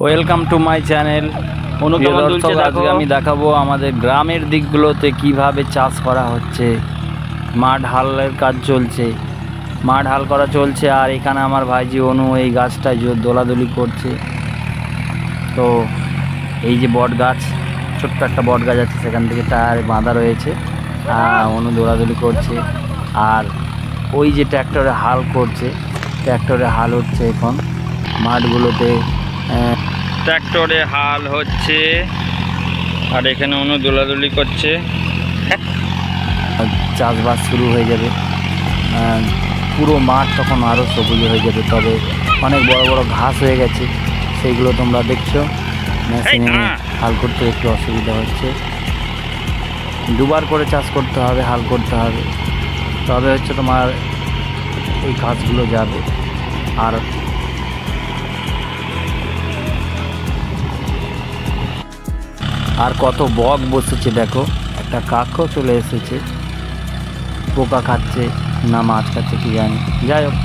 Welcome to my channel. আজকে আমি দেখাবো আমাদের গ্রামের দিকগুলোতে কীভাবে চাষ করা হচ্ছে মাঠ হালের কাজ চলছে মাঠ হাল করা চলছে আর এখানে আমার ভাইজি অনু এই গাছটায় জোর দোলাদুলি করছে তো এই যে বট গাছ ছোট্ট একটা বট গাছ আছে সেখান থেকে টায়ার বাঁধা রয়েছে আর অনু দোলাদুলি করছে আর ওই যে ট্র্যাক্টরে হাল করছে ট্র্যাক্টরে হাল হচ্ছে এখন মাঠগুলোতে ট্র্যাক্টরে হাল হচ্ছে। আর এখানে অন্য দোলাদুলি করছে। চাষবাস শুরু হয়ে যাবে। পুরো মাঠ তখন আরও সবুজ হয়ে যাবে। তবে অনেক বড় বড় ঘাস হয়ে গেছে। সেইগুলো তোমরা দেখছ। মেশিনে হ্যাঁ। হাল করতে একটু অসুবিধা হচ্ছে। দুবার করে চাষ করতে হবে হাল করতে হবে। তবে হচ্ছে তোমার এই ঘাসগুলো যাবে। আর আর কত বক বসেছে দেখো। একটা কাকও চলে এসেছে। পোকা খাচ্ছে না মাছ খাচ্ছে কি জানি। যাই হোক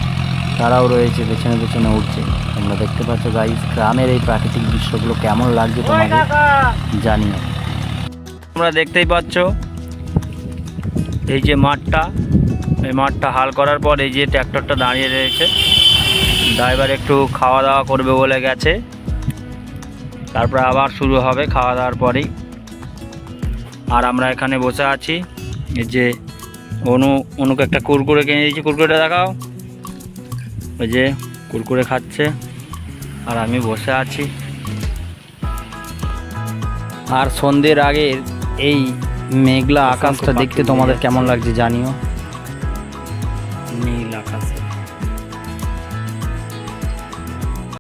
তারাও রয়েছে পেছনে পেছনে উঠছে। তোমরা দেখতে পাচ্ছ গাইস গ্রামের এই প্রাকৃতিক দৃশ্যগুলো কেমন লাগছে তোমাদের জানিও। তোমরা দেখতেই পাচ্ছ এই যে মাঠটা এই মাঠটা হাল করার পর এই যে ট্র্যাক্টরটা দাঁড়িয়ে রয়েছে। ড্রাইভার একটু খাওয়া দাওয়া করবে বলে গেছে। তারপর আবার শুরু হবে খাওয়া দাওয়ার পরেই। আর আমরা এখানে বসে আছি। এই যে অনু অনুকে একটা কুরকুরে কিনে দিয়েছি। কুরকুরেটা দেখাও। ওই যে কুরকুরে খাচ্ছে। আর আমি বসে আছি। আর সন্ধ্যের আগের এই মেঘলা আকাশটা দেখতে তোমাদের কেমন লাগছে জানিও? নীল আকাশে।